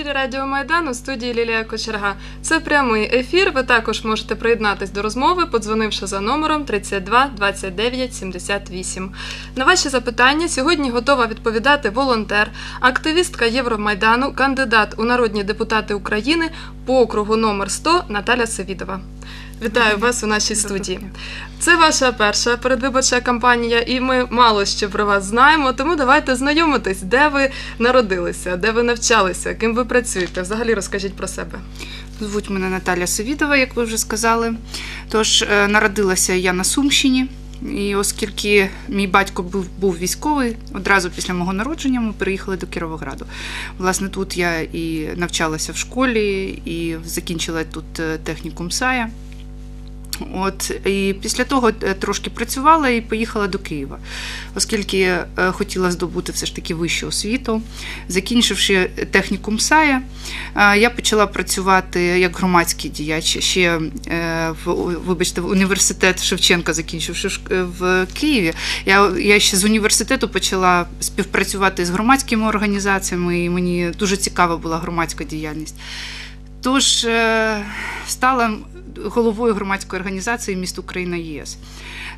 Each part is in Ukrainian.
ефірі Радіо Майдан у студії Лілія Кочерга. Це прямий ефір. Ви також можете приєднатись до розмови, подзвонивши за номером 32 29 78. На ваші запитання сьогодні готова відповідати волонтер, активістка Євромайдану, кандидат у народні депутати України по округу номер 100 Наталя Севідова. Вітаю вас у нашій студії. Це ваша перша передвиборча кампанія, і ми мало що про вас знаємо. Тому давайте знайомитись, де ви народилися, де ви навчалися, ким ви працюєте. Взагалі розкажіть про себе. Звуть мене Наталя Совідова, як ви вже сказали. Тож е, народилася я на Сумщині, і оскільки мій батько був, був військовий, одразу після мого народження ми переїхали до Кіровограду. Власне, тут я і навчалася в школі, і закінчила тут е, технікум САЯ. От і після того е, трошки працювала і поїхала до Києва, оскільки е, хотіла здобути все ж таки вищу освіту. Закінчивши технікум САЯ, е, я почала працювати як громадський діяч ще в вибачте, в університет Шевченка, закінчивши в Києві. Я я ще з університету почала співпрацювати з громадськими організаціями, і мені дуже цікава була громадська діяльність. Тож стала головою громадської організації міст Україна ЄС.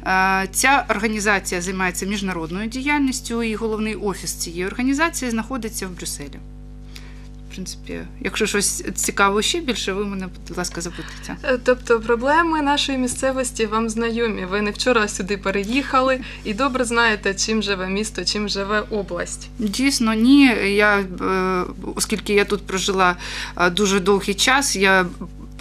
Е, ця організація займається міжнародною діяльністю, і головний офіс цієї організації знаходиться в Брюсселі. В принципі, якщо щось цікаво ще більше, ви мене, будь ласка, запитуйте. Е, тобто проблеми нашої місцевості вам знайомі. Ви не вчора сюди переїхали і добре знаєте, чим живе місто, чим живе область. Дійсно, ні. Я, е, Оскільки я тут прожила дуже довгий час, я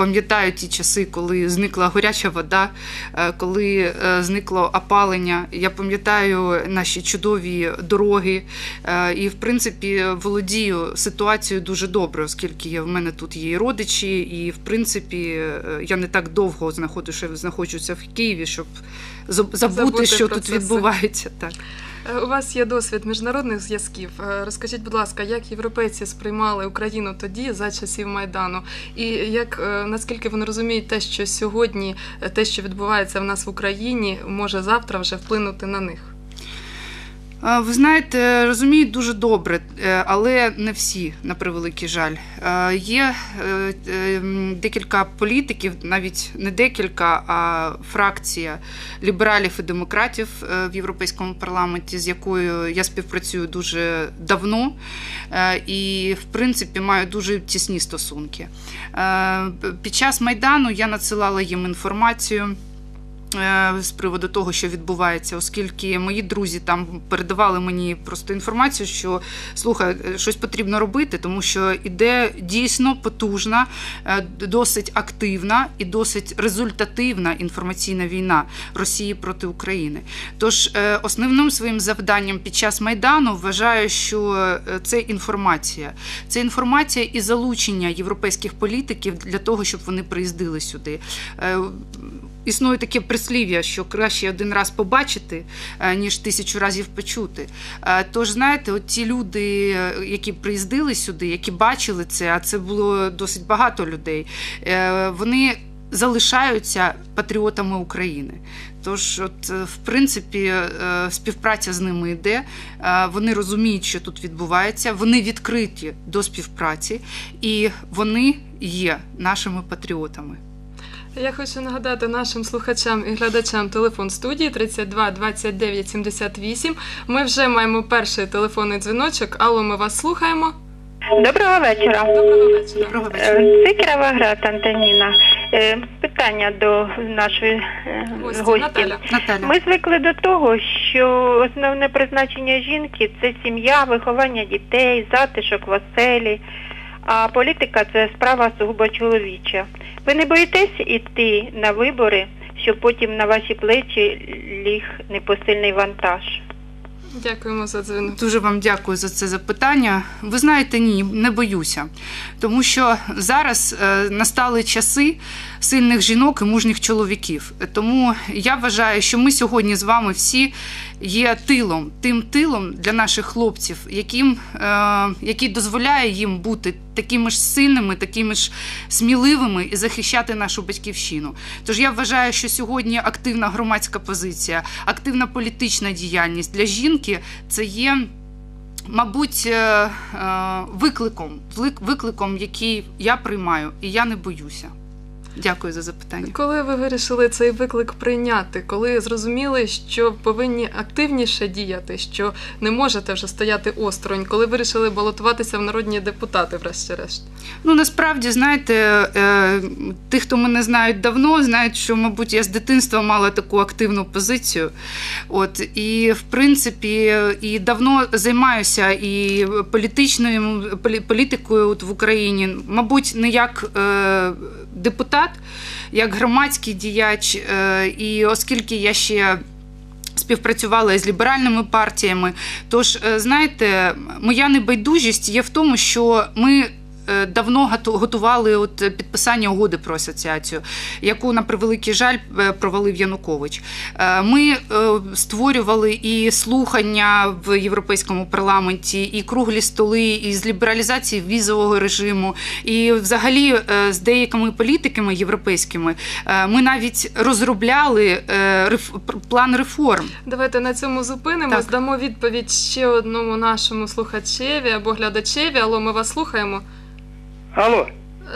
пам'ятаю ті часи, коли зникла горяча вода, е, коли е, зникло опалення. Я пам'ятаю наші чудові дороги. Е, і, в принципі, володію ситуацією дуже добре, оскільки в мене тут є і родичі, і в принципі я не так довго знаходжуся в Києві, щоб забути, забути що тут відбувається. Так. Е, у вас є досвід міжнародних зв'язків. Е, розкажіть, будь ласка, як європейці сприймали Україну тоді за часів майдану, і як е, наскільки вони розуміють те, що сьогодні те, що відбувається в нас в Україні, може завтра вже вплинути на них? Ви знаєте, розуміють дуже добре, е, але не всі, на превеликий жаль. Є е, е, декілька політиків, навіть не декілька, а фракція лібералів і демократів в Європейському парламенті, з якою я співпрацюю дуже давно і, в принципі, маю дуже тісні стосунки. Під час майдану я надсилала їм інформацію. Е, з приводу того, що відбувається, оскільки мої друзі там передавали мені просто інформацію, що слухай, е, щось потрібно робити, тому що іде дійсно потужна, е, досить активна і досить результативна інформаційна війна Росії проти України. Тож основним своїм завданням під час майдану вважаю, що це інформація, це інформація і залучення європейських політиків для того, щоб вони приїздили сюди. Існує таке прислів'я, що краще один раз побачити, е, ніж тисячу разів почути. Е, тож, знаєте, от ті люди, е, які приїздили сюди, які бачили це, а це було досить багато людей, вони залишаються патріотами України. Тож, от, в принципі, співпраця з ними йде, вони розуміють, що тут відбувається, вони відкриті до співпраці і вони є нашими патріотами. Я хочу нагадати нашим слухачам і глядачам телефон студії 32 29 78. Ми вже маємо перший телефонний дзвіночок. Алло, ми вас слухаємо. Доброго вечора. Доброго вечора. Доброго вечора. Це Кіровоград, Антоніна. Е, питання до нашої е, Гості, гості. Наталя. Наталя. Ми звикли до того, що основне призначення жінки це сім'я, виховання дітей, затишок в оселі, а політика це справа сугубо чоловіча. Ви не боїтесь іти на вибори, щоб потім на ваші плечі ліг непосильний вантаж? Дякуємо за дзвінок. Дуже вам дякую за це запитання. Ви знаєте, ні, не боюся, тому що зараз е, настали часи сильних жінок і мужніх чоловіків. Тому я вважаю, що ми сьогодні з вами всі є тилом, тим тилом для наших хлопців, яким, е, який дозволяє їм бути такими ж сильними, такими ж сміливими і захищати нашу батьківщину. Тож я вважаю, що сьогодні активна громадська позиція, активна політична діяльність для жінки це є. мабуть, е, е, викликом, викликом, який я приймаю, і я не боюся. Дякую за запитання. Коли ви вирішили цей виклик прийняти, коли зрозуміли, що повинні активніше діяти, що не можете вже стояти осторонь, коли вирішили балотуватися в народні депутати, врешті-решт? Ну насправді, знаєте, е, ті, хто мене знають давно, знають, що, мабуть, я з дитинства мала таку активну позицію. От і в принципі, і давно займаюся і політичною політикою от в Україні, мабуть, не як е, депутат, як громадський діяч, е, і оскільки я ще. Співпрацювала із ліберальними партіями. Тож, е, знаєте, моя небайдужість є в тому, що ми давно готу- готували от підписання угоди про асоціацію, яку, на превеликий жаль, е, провалив Янукович. Е, Ми е, створювали і слухання в Європейському парламенті, і круглі столи, і з лібералізації візового режиму, і взагалі е, з деякими політиками європейськими е, ми навіть розробляли е, план реформ. Давайте на цьому зупинимось, Так. дамо відповідь ще одному нашому слухачеві або глядачеві. Алло, ми вас слухаємо. Алло,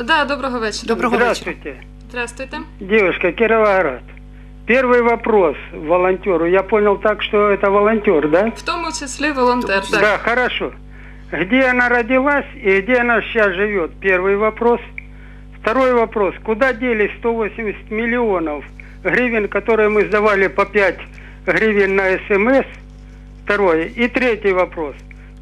Да, доброго вечора. Доброго здравствуйте. Здравствуйте. Девушка, Кировоград. Первый вопрос волонтеру. Я понял так, что это волонтер, да? В тому числі волонтер. Так. Да, хорошо. Где она родилась и где она сейчас живет? Первый вопрос. Второй вопрос. Куда делись 180 миллионов гривен, которые мы сдавали по 5 гривен на СМС? Второе. И третий вопрос.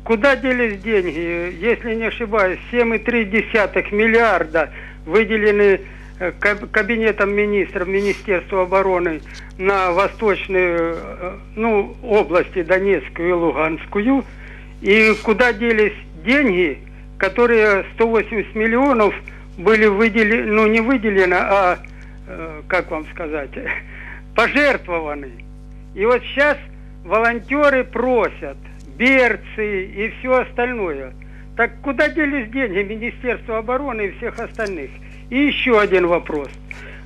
Куда делись деньги? Если не ошибаюсь, 7,3 миллиарда выделены э, каб- кабинетом министров Министерства обороны на восточные э, ну, области Донецкую и Луганскую. И куда делись деньги, которые 180 миллионов были выделены, ну не выделены, а, э, как вам сказать, пожертвованы. И вот сейчас волонтеры просят берцы и все остальное. Так куда делись деньги Министерства обороны и всех остальных? И еще один вопрос.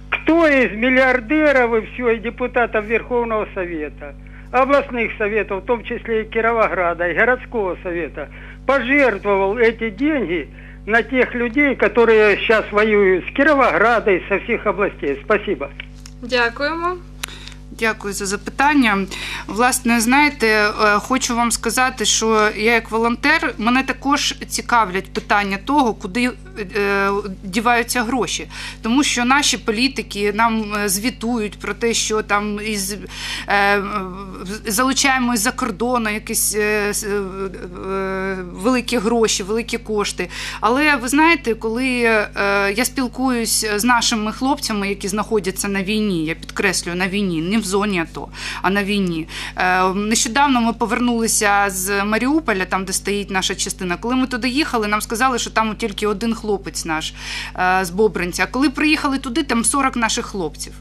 Кто из миллиардеров и все, и депутатов Верховного Совета, областных советов, в том числе и Кировограда, и городского совета, пожертвовал эти деньги на тех людей, которые сейчас воюют с Кировограда и со всех областей? Спасибо. Дякуємо. Дякую за запитання. Власне, знаєте, е, хочу вам сказати, що я як волонтер мене також цікавлять питання того, куди е, діваються гроші, тому що наші політики нам е, звітують про те, що там із залучаємо із-за кордону якісь великі гроші, великі кошти. Але ви знаєте, коли я спілкуюсь з нашими хлопцями, які знаходяться на війні, я підкреслюю на війні, зоні АТО, а на війні. Е, Нещодавно ми повернулися з Маріуполя, там де стоїть наша частина. Коли ми туди їхали, нам сказали, що там тільки один хлопець наш е, з Бобринця. А коли приїхали туди, там 40 наших хлопців.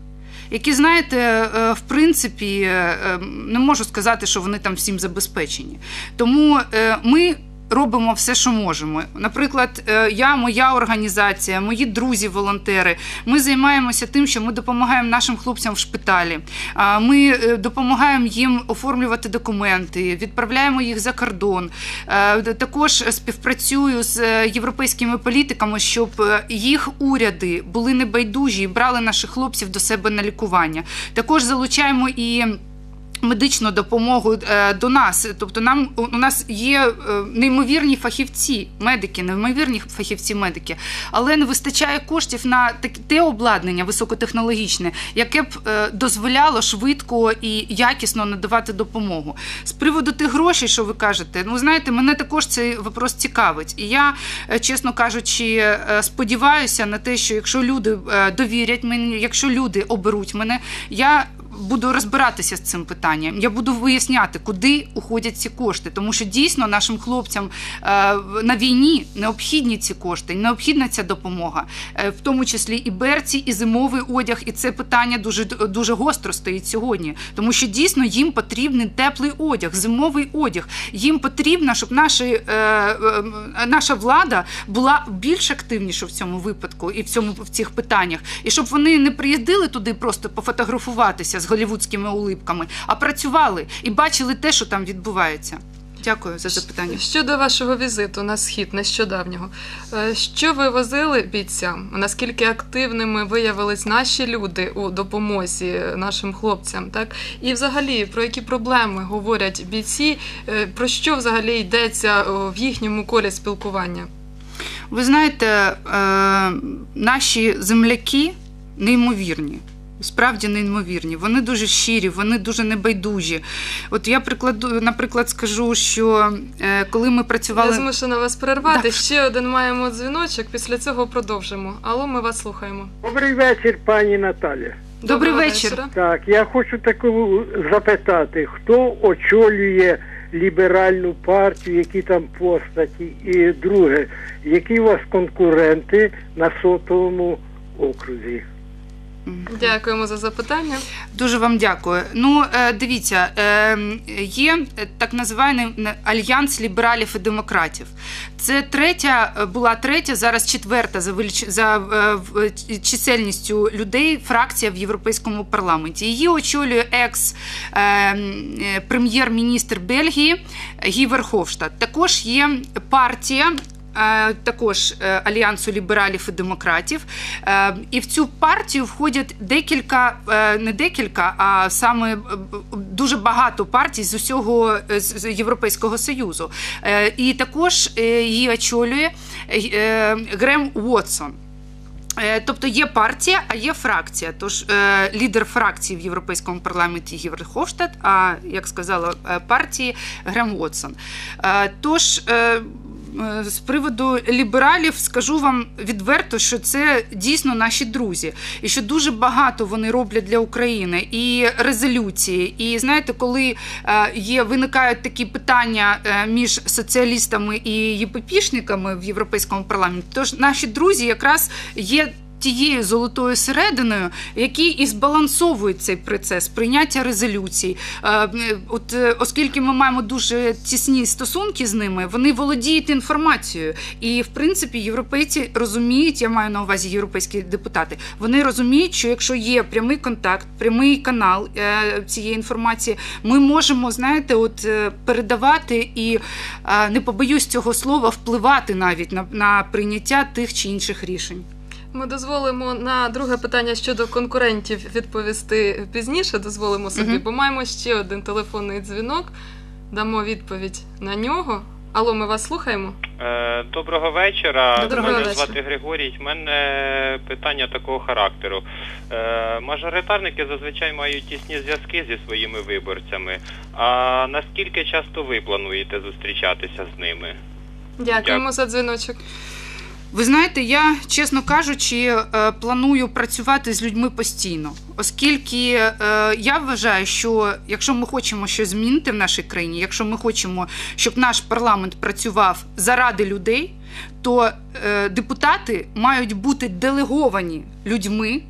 Які, знаєте, е, в принципі, е, е, не можу сказати, що вони там всім забезпечені. Тому ми робимо все, що можемо. Наприклад, е, я, моя організація, мої друзі-волонтери. Ми займаємося тим, що ми допомагаємо нашим хлопцям в шпиталі. Ми е, допомагаємо їм оформлювати документи, відправляємо їх за кордон. Е, Також співпрацюю з європейськими політиками, щоб їх уряди були небайдужі і брали наших хлопців до себе на лікування. Також залучаємо і. Медичну допомогу е, до нас, тобто нам у нас є е, неймовірні фахівці, медики, неймовірні фахівці, медики, але не вистачає коштів на те обладнання високотехнологічне, яке б е, дозволяло швидко і якісно надавати допомогу. З приводу тих грошей, що ви кажете, ну знаєте, мене також цей вопрос цікавить. І я, чесно кажучи, сподіваюся на те, що якщо люди довірять мені, якщо люди оберуть мене, я буду розбиратися з цим питанням. Я буду виясняти, куди уходять ці кошти, тому що дійсно нашим хлопцям е, на війні необхідні ці кошти, необхідна ця допомога, Е, в тому числі і берці, і зимовий одяг. І це питання дуже дуже гостро стоїть сьогодні, тому що дійсно їм потрібний теплий одяг, зимовий одяг. Їм потрібно, щоб наші, е, наша влада була більш активніша в цьому випадку і в цьому в цих питаннях, і щоб вони не приїздили туди просто пофотографуватися з голівудськими улипками, а працювали і бачили те, що там відбувається. Дякую за запитання. Щодо вашого візиту на схід нещодавнього, е, що ви возили бійцям? Наскільки активними виявились наші люди у допомозі нашим хлопцям? Так і взагалі про які проблеми говорять бійці? Е, Про що взагалі йдеться в їхньому колі спілкування? Ви знаєте, е, наші земляки неймовірні. Справді неймовірні. Вони дуже щирі, вони дуже небайдужі. От я прикладу, наприклад, скажу, що е, коли ми Я працювали. змушена вас перервати. Так. Ще один маємо дзвіночок. Після цього продовжимо. Алло, ми вас слухаємо. Добрий вечір, пані Наталя. Добрий Доброго вечір. вечора. Так, я хочу таку запитати, хто очолює ліберальну партію, які там постаті, і друге, які у вас конкуренти на сотовому окрузі? Дякуємо за запитання. Дуже вам дякую. Ну, е, дивіться, е, є так називаний альянс лібералів і демократів. Це третя е, була третя, зараз четверта за за е, чисельністю людей фракція в Європейському парламенті. Її очолює екс е, м, е, прем'єр-міністр Бельгії Гі Верховштадт. Також є партія. Е, Також е, альянсу лібералів і демократів, Е, і в цю партію входять декілька, не декілька, а саме дуже багато партій з усього з- Європейського Союзу. І також її очолює Грем Уотсон. Тобто є партія, а є фракція. Тож лідер фракції в Європейському парламенті Гівер а як сказала партії Грем Уотсон. Тож з приводу лібералів скажу вам відверто, що це дійсно наші друзі, і що дуже багато вони роблять для України і резолюції. І знаєте, коли е, є виникають такі питання е, між соціалістами і єпопішниками в європейському парламенті, тож наші друзі якраз є. Тією золотою серединою, які і збалансовують цей процес прийняття резолюцій. Е, От е, оскільки ми маємо дуже тісні стосунки з ними, вони володіють інформацією. І в принципі європейці розуміють, я маю на увазі європейські депутати. Вони розуміють, що якщо є прямий контакт, прямий канал е, цієї інформації, ми можемо, знаєте, от передавати і не побоюсь цього слова, впливати навіть на, на прийняття тих чи інших рішень. Ми дозволимо на друге питання щодо конкурентів відповісти пізніше. Дозволимо собі, Мгм. бо маємо ще один телефонний дзвінок. Дамо відповідь на нього. Алло, ми вас слухаємо. Е, Доброго вечора. Доброго Мене вечора. звати Григорій. У мене питання такого характеру. Е, Мажоритарники зазвичай мають тісні зв'язки зі своїми виборцями. А наскільки часто ви плануєте зустрічатися з ними? Дякуємо за дзвіночок. Ви знаєте, я, чесно кажучи, е, планую працювати з людьми постійно, оскільки е, я вважаю, що якщо ми хочемо щось змінити в нашій країні, якщо ми хочемо, щоб наш парламент працював заради людей, то е, депутати мають бути делеговані людьми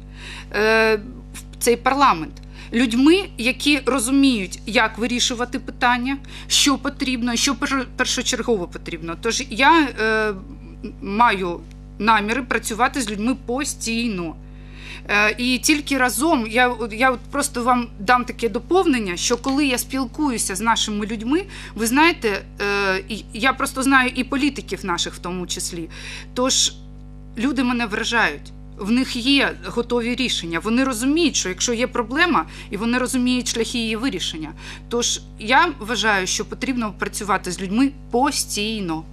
в цей парламент. Людьми, які розуміють, як вирішувати питання, що потрібно, що першочергово потрібно. Тож я маю наміри працювати з людьми постійно. Е, І тільки разом я, я от просто вам дам таке доповнення, що коли я спілкуюся з нашими людьми, ви знаєте, е, я просто знаю і політиків наших в тому числі. Тож люди мене вражають. В них є готові рішення. Вони розуміють, що якщо є проблема, і вони розуміють шляхи її вирішення. Тож я вважаю, що потрібно працювати з людьми постійно.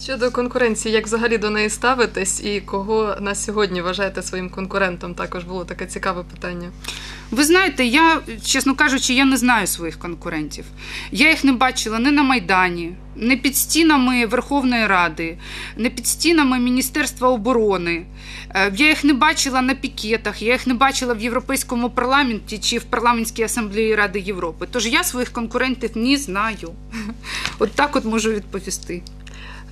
Щодо конкуренції, як взагалі до неї ставитесь і кого на сьогодні вважаєте своїм конкурентом? Також було таке цікаве питання. Ви знаєте, я, чесно кажучи, я не знаю своїх конкурентів. Я їх не бачила не на Майдані, не під стінами Верховної Ради, не під стінами Міністерства оборони. Е, Я їх не бачила на пікетах, я їх не бачила в Європейському парламенті чи в парламентській асамблеї Ради Європи. Тож я своїх конкурентів не знаю. От так от можу відповісти.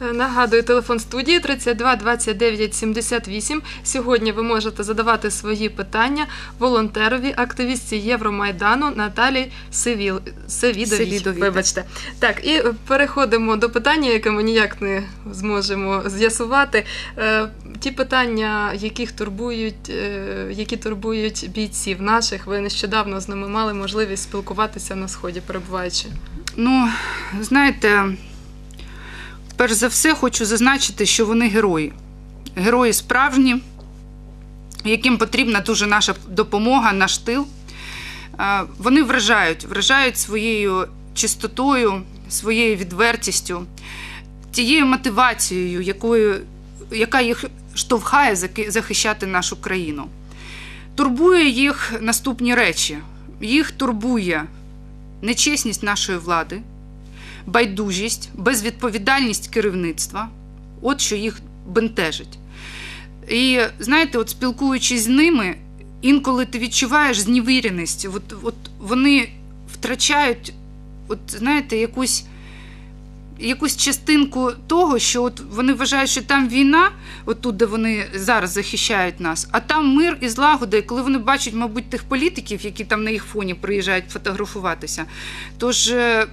Е, Нагадую, телефон студії 32 29 78. Сьогодні ви можете задавати свої питання волонтерові, активістці Євромайдану Наталії Севіл... Севідовій. Вибачте. Так, і переходимо до питання, яке ми ніяк не зможемо з'ясувати. Е, Ті питання, яких турбують, е, які турбують бійців наших, ви нещодавно з ними мали можливість спілкуватися на сході, перебуваючи. Ну, знаєте, перш за все хочу зазначити, що вони герої. Герої справжні, яким потрібна дуже наша допомога, наш тил. Вони вражають, вражають своєю чистотою, своєю відвертістю, тією мотивацією, якою, яка їх штовхає захищати нашу країну. Турбує їх наступні речі. Їх турбує нечесність нашої влади, байдужість, безвідповідальність керівництва от що їх бентежить. І знаєте, от спілкуючись з ними, інколи ти відчуваєш зневіреність, от, от вони втрачають, от, знаєте, якусь. Якусь частинку того, що от вони вважають, що там війна, отут, де вони зараз захищають нас, а там мир і злагода. І коли вони бачать, мабуть, тих політиків, які там на їх фоні приїжджають фотографуватися, тож е,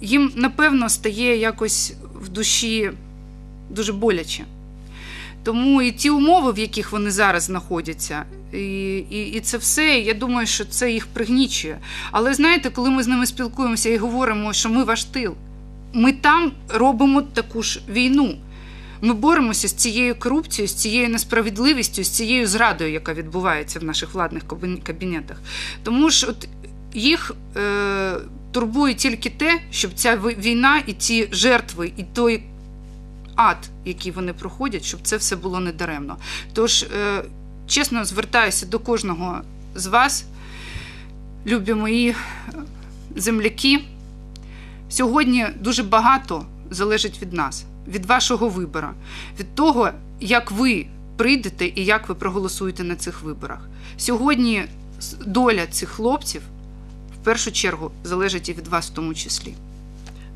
їм напевно стає якось в душі дуже боляче. Тому і ті умови, в яких вони зараз знаходяться, і, і, і це все, я думаю, що це їх пригнічує. Але знаєте, коли ми з ними спілкуємося і говоримо, що ми ваш тил, ми там робимо таку ж війну. Ми боремося з цією корупцією, з цією несправедливістю, з цією зрадою, яка відбувається в наших владних кабінетах. Тому ж от їх е, турбує тільки те, щоб ця війна і ці жертви, і той ад, який вони проходять, щоб це все було недаремно. Тож, е, чесно звертаюся до кожного з вас, любі мої е, земляки. Сьогодні дуже багато залежить від нас, від вашого вибору, від того, як ви прийдете і як ви проголосуєте на цих виборах. Сьогодні доля цих хлопців в першу чергу залежить і від вас в тому числі.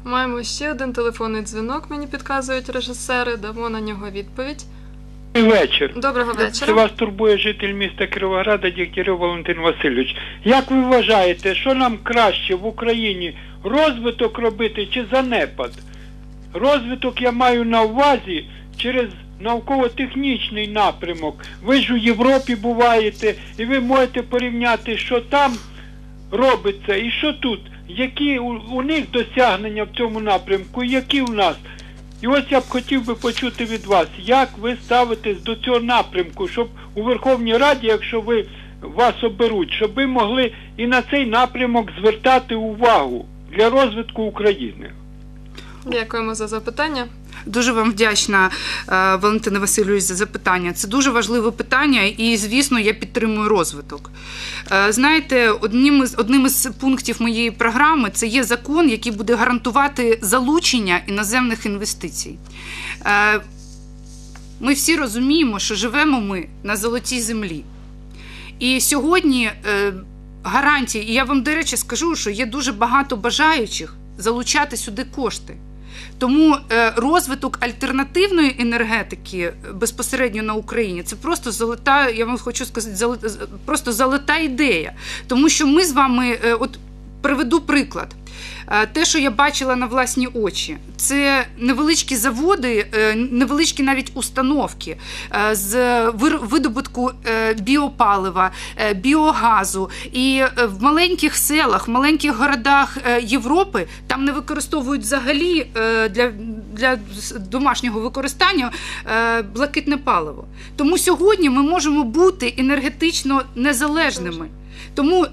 Маємо ще один телефонний дзвінок, мені підказують режисери, дамо на нього відповідь. Вечір. Доброго Це вас турбує житель міста Кіровограда Дігтярьов Валентин Васильович. Як ви вважаєте, що нам краще в Україні розвиток робити чи занепад? Розвиток я маю на увазі через науково-технічний напрямок. Ви ж у Європі буваєте, і ви можете порівняти, що там робиться і що тут. Які у, у них досягнення в цьому напрямку, які у нас? І ось я б хотів би почути від вас, як ви ставитесь до цього напрямку, щоб у Верховній Раді, якщо ви вас оберуть, щоб ви могли і на цей напрямок звертати увагу для розвитку України. Дякуємо за запитання. Дуже вам вдячна, е, Валентина Васильович, за запитання. Це дуже важливе питання, і, звісно, я підтримую розвиток. Е, Знаєте, одним із, одним із пунктів моєї програми це є закон, який буде гарантувати залучення іноземних інвестицій. Е, Ми всі розуміємо, що живемо ми на золотій землі. І сьогодні гарантії, і я вам, до речі, скажу, що є дуже багато бажаючих залучати сюди кошти. Тому е, розвиток альтернативної енергетики е, безпосередньо на Україні це просто золота, я вам хочу сказати, золота, просто золота ідея. Тому що ми з вами, е, от приведу приклад. Е, Те, що я бачила на власні очі, це невеличкі заводи, е, невеличкі навіть установки е, з видобутку біопалива, біогазу. І в маленьких селах, в маленьких городах Європи там не використовують взагалі для, для домашнього використання блакитне паливо. Тому сьогодні ми можемо бути енергетично незалежними. Тому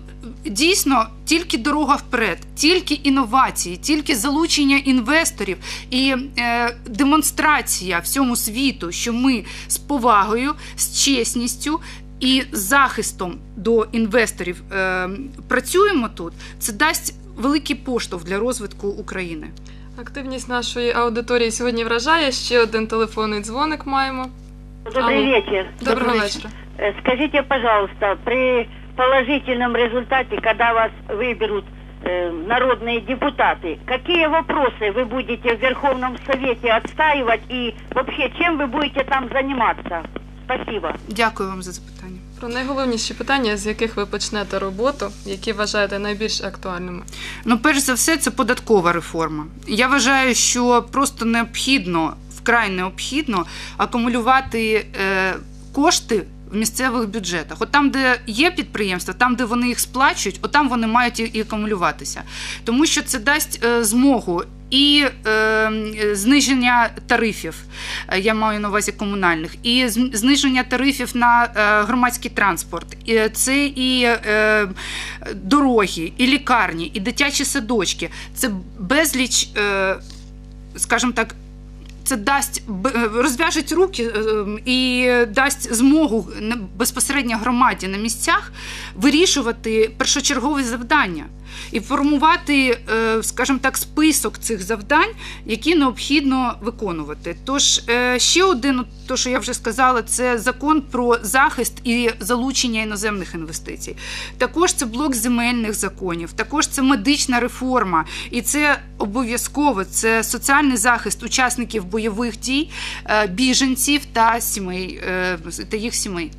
дійсно тільки дорога вперед, тільки інновації, тільки залучення інвесторів і е, демонстрація всьому світу, що ми з повагою, з чесністю і захистом до інвесторів е, працюємо тут. Це дасть великий поштовх для розвитку України. Активність нашої аудиторії сьогодні вражає. Ще один телефонний дзвоник маємо. Добрый Алло. вечер. Доброго Добрий вечора. Э, Скажите, пожалуйста, при положительном результате, когда вас выберут э, народные депутаты, какие вопросы вы будете в Верховном Совете отстаивать и вообще чем вы будете там заниматься? Спасибо. Дякую вам за запитання. Про найголовніші питання, з яких ви почнете роботу, які вважаєте найбільш актуальними. Ну, перш за все, це податкова реформа. Я вважаю, що просто необхідно, вкрай необхідно акумулювати е, кошти в місцевих бюджетах. От там, де є підприємства, там, де вони їх сплачують, от там вони мають і акумулюватися. Тому що це дасть е, змогу. І е, зниження тарифів, е, я маю на увазі комунальних, і зниження тарифів на е, громадський транспорт. І це і е, дороги, і лікарні, і дитячі садочки. Це безліч, е, скажімо так, це дасть б- розв'яжуть руки е, і дасть змогу безпосередньо громаді на місцях вирішувати першочергові завдання і формувати, е, скажімо так, список цих завдань, які необхідно виконувати. Тож е, ще один, то що я вже сказала, це закон про захист і залучення іноземних інвестицій. Також це блок земельних законів, також це медична реформа, і це обов'язково це соціальний захист учасників бойових дій, е, біженців та сімей та їх сімей.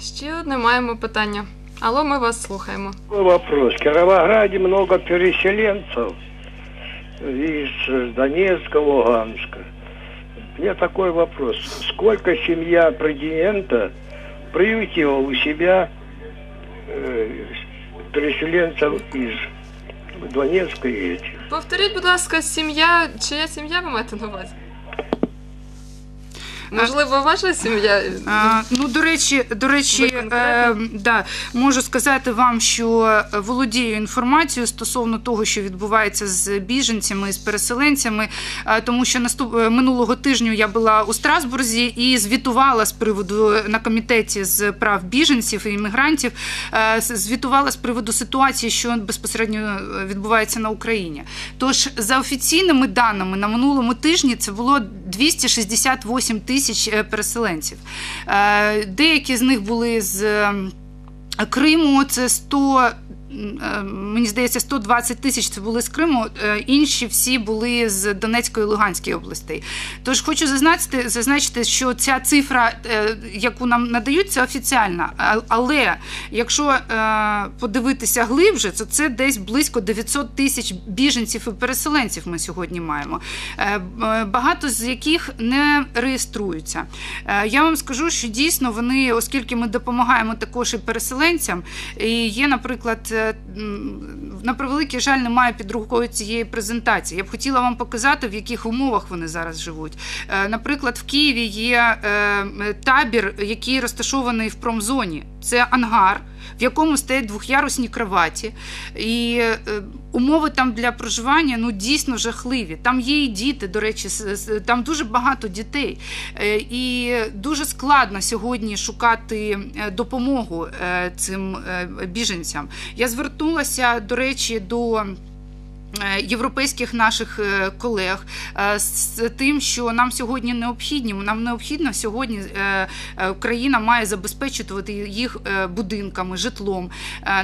Ще одне маємо питання. Алло, ми вас слухаємо. Такой вопрос. В Кировограде много переселенцев из э, Донецка, Луганска. У меня такой вопрос. Сколько семья президента приютила у себя э, переселенцев из Донецка и этих? Повторіть, будь ласка, сім'я, чия сім'я ви маєте на увазі? Можливо, ваша сім'я? Ну, до речі, до речі, е, да, можу сказати вам, що володію інформацією стосовно того, що відбувається з біженцями, з переселенцями, е, тому що наступ е, минулого тижня я була у Страсбурзі і звітувала з приводу на комітеті з прав біженців і іммігрантів. е, Звітувала з приводу ситуації, що безпосередньо е, відбувається на Україні. Тож за офіційними даними на минулому тижні це було 268 тисяч е, переселенців. Е, Деякі з них були з ем, Криму, це 100, м, е, мені здається, 120 тисяч це були з Криму, е, інші всі були з Донецької і Луганської областей. Тож хочу зазначити, зазначити, що ця цифра, е, яку нам надають, це офіціальна. Але якщо е, подивитися глибше, то це десь близько 900 тисяч біженців і переселенців ми сьогодні маємо. Е, Багато з яких не реєструються. Е, Я вам скажу, що дійсно вони, оскільки ми допомагаємо також і переселенцям, і є, наприклад, е, на превеликий жаль, немає під рукою цієї презентації. Я б хотіла вам показати, в яких умовах вони зараз живуть. Е, Наприклад, в Києві є е, табір, який розташований в промзоні. Це ангар, в якому стоять двохярусні кроваті. І е, умови там для проживання ну дійсно жахливі. Там є і діти, до речі, там дуже багато дітей. Е, І дуже складно сьогодні шукати е, допомогу цим біженцям. Я звернулася, до речі, до. Е, Європейських наших е, колег е, з тим, що нам сьогодні необхідні. Нам необхідно сьогодні е, має забезпечувати їх будинками, житлом.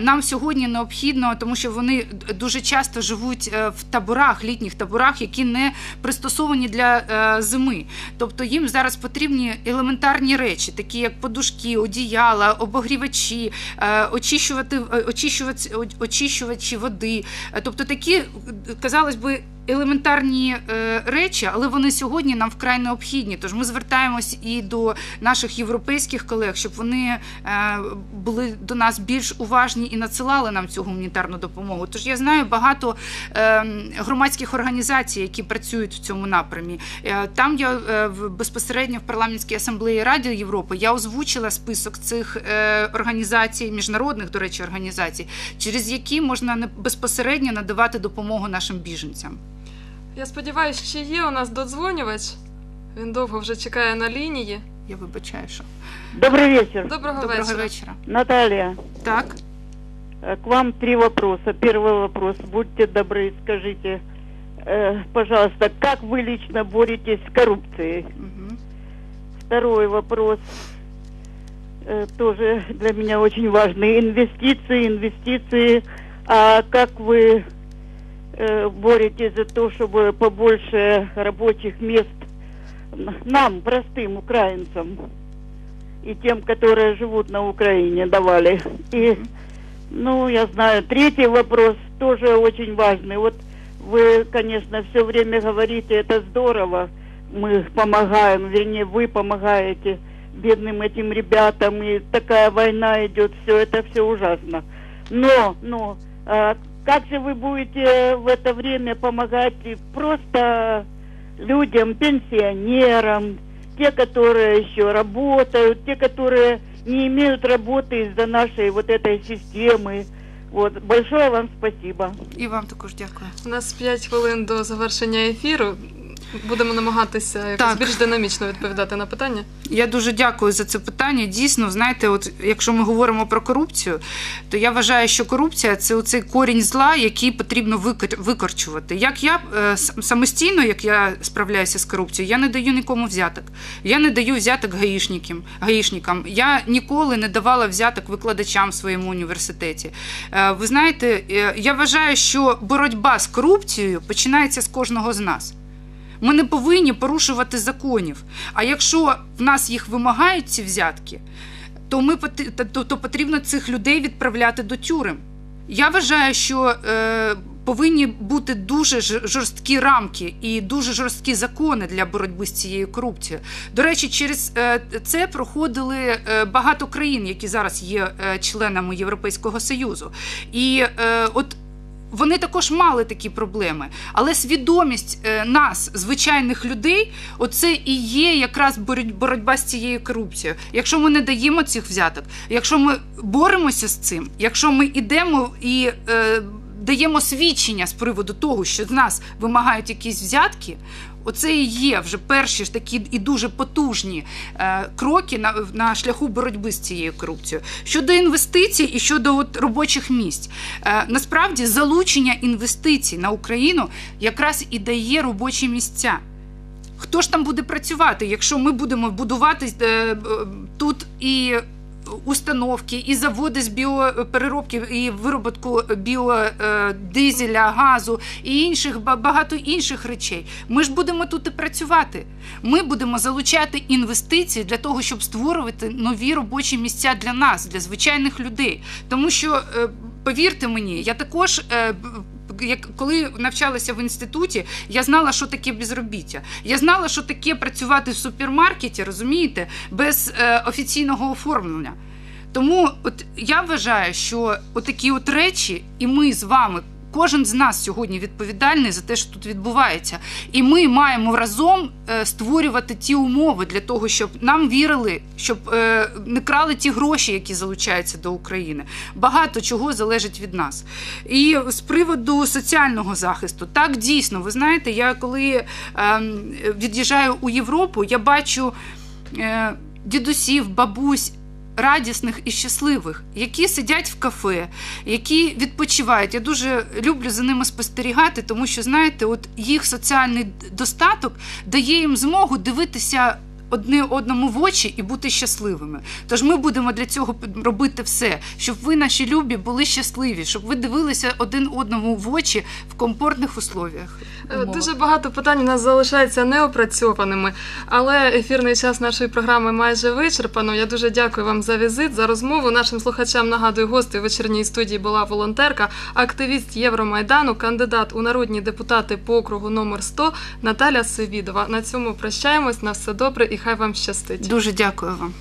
Нам сьогодні необхідно, тому що вони дуже часто живуть в таборах, літніх таборах, які не пристосовані для зими. Тобто їм зараз потрібні елементарні речі, такі як подушки, одіяла, обогрівачі, очищувати, очищувачі, води. Тобто такі, казалось би, елементарні е, речі, але вони сьогодні нам вкрай необхідні. Тож ми звертаємось і до наших європейських колег, щоб вони е, були до нас більш уважні і надсилали нам цю гуманітарну допомогу. Тож я знаю багато е, громадських організацій, які працюють в цьому напрямі. Там я безпосередньо в парламентській асамблеї Ради Європи я озвучила список цих організацій, міжнародних, до речі, організацій, через які можна безпосередньо надавати допомогу нашим біженцям. Я сподіваюся, ще є у нас додзвонювач. Він довго вже чекає на лінії. Я вибачаю, що Добрый вечер. Доброго, доброго вечора. вечора. Наталья, Так. э, к вам три вопроса. Первый вопрос. Будьте добры, скажите, э, пожалуйста, как вы лично боретесь с коррупцией? Угу. Второй вопрос. э, тоже для меня очень важный. Инвестиции, инвестиции. А как вы э, боретесь за то, чтобы побольше рабочих мест нам, простым украинцам, и тем, которые живут на Украине, давали? И, ну, я знаю, третий вопрос тоже очень важный. Вот вы, конечно, все время говорите, это здорово, мы помогаем, вернее, вы помогаете бедным этим ребятам, и такая война идет, все это все ужасно. Но, но, а, как же вы будете в это время помогать и просто людям, пенсионерам, те, которые еще работают, те, которые не имеют работы из-за нашей вот этой системы. Вот, большое вам спасибо. І вам також дякую. У нас 5 хвилин до завершення ефіру. Будемо намагатися якось Так. більш динамічно відповідати на питання. Я дуже дякую за це питання. Дійсно, знаєте, от якщо ми говоримо про корупцію, то я вважаю, що корупція це оцей корінь зла, який потрібно викор- викорчувати. Як я е, самостійно, як я справляюся з корупцією, я не даю нікому взяток. Я не даю взяток гаїшникам. гаїшникам. Я ніколи не давала взяток викладачам в своєму університеті. Е, Ви знаєте, е, я вважаю, що боротьба з корупцією починається з кожного з нас. Ми не повинні порушувати законів. А якщо в нас їх вимагають ці взятки, то ми то, то потрібно цих людей відправляти до тюрем. Я вважаю, що е, повинні бути дуже жорсткі рамки і дуже жорсткі закони для боротьби з цією корупцією. До речі, через е, це проходили е, багато країн, які зараз є е, членами Європейського Союзу. І е, от вони також мали такі проблеми, але свідомість е, нас, звичайних людей, оце і є якраз бороть- боротьба з цією корупцією. Якщо ми не даємо цих взяток, якщо ми боремося з цим, якщо ми йдемо і е, даємо свідчення з приводу того, що з нас вимагають якісь взятки. Оце і є вже перші ж такі і дуже потужні е, кроки на, на шляху боротьби з цією корупцією. Щодо інвестицій і щодо от, робочих місць, е, насправді залучення інвестицій на Україну якраз і дає робочі місця. Хто ж там буде працювати, якщо ми будемо будувати е, тут і установки, і заводи з біопереробки і вироботку біодизеля, газу і інших багато інших речей. Ми ж будемо тут і працювати. Ми будемо залучати інвестиції для того, щоб створювати нові робочі місця для нас, для звичайних людей. Тому що е, повірте мені, я також. Як коли навчалася в інституті, я знала, що таке безробіття. Я знала, що таке працювати в супермаркеті, розумієте, без е, офіційного оформлення. Тому от я вважаю, що отакі от речі, і ми з вами. Кожен з нас сьогодні відповідальний за те, що тут відбувається, і ми маємо разом е, створювати ті умови для того, щоб нам вірили, щоб е, не крали ті гроші, які залучаються до України. Багато чого залежить від нас. І з приводу соціального захисту, так дійсно, ви знаєте, я коли ем, від'їжджаю у Європу, я бачу е, дідусів, бабусь. Радісних і щасливих, які сидять в кафе, які відпочивають. Я дуже люблю за ними спостерігати, тому що знаєте, от їх соціальний достаток дає їм змогу дивитися одне одному в очі і бути щасливими. Тож ми будемо для цього робити все, щоб ви, наші любі, були щасливі, щоб ви дивилися один одному в очі в комфортних условіях. Умовах. Дуже багато питань у нас залишається неопрацьованими, але ефірний час нашої програми майже вичерпано. Я дуже дякую вам за візит, за розмову. Нашим слухачам нагадую, гостею вечірньої студії була волонтерка, активіст Євромайдану, кандидат у народні депутати по округу номер 100 Наталя Севідова. На цьому прощаємось. На все добре і хай вам щастить. Дуже дякую вам.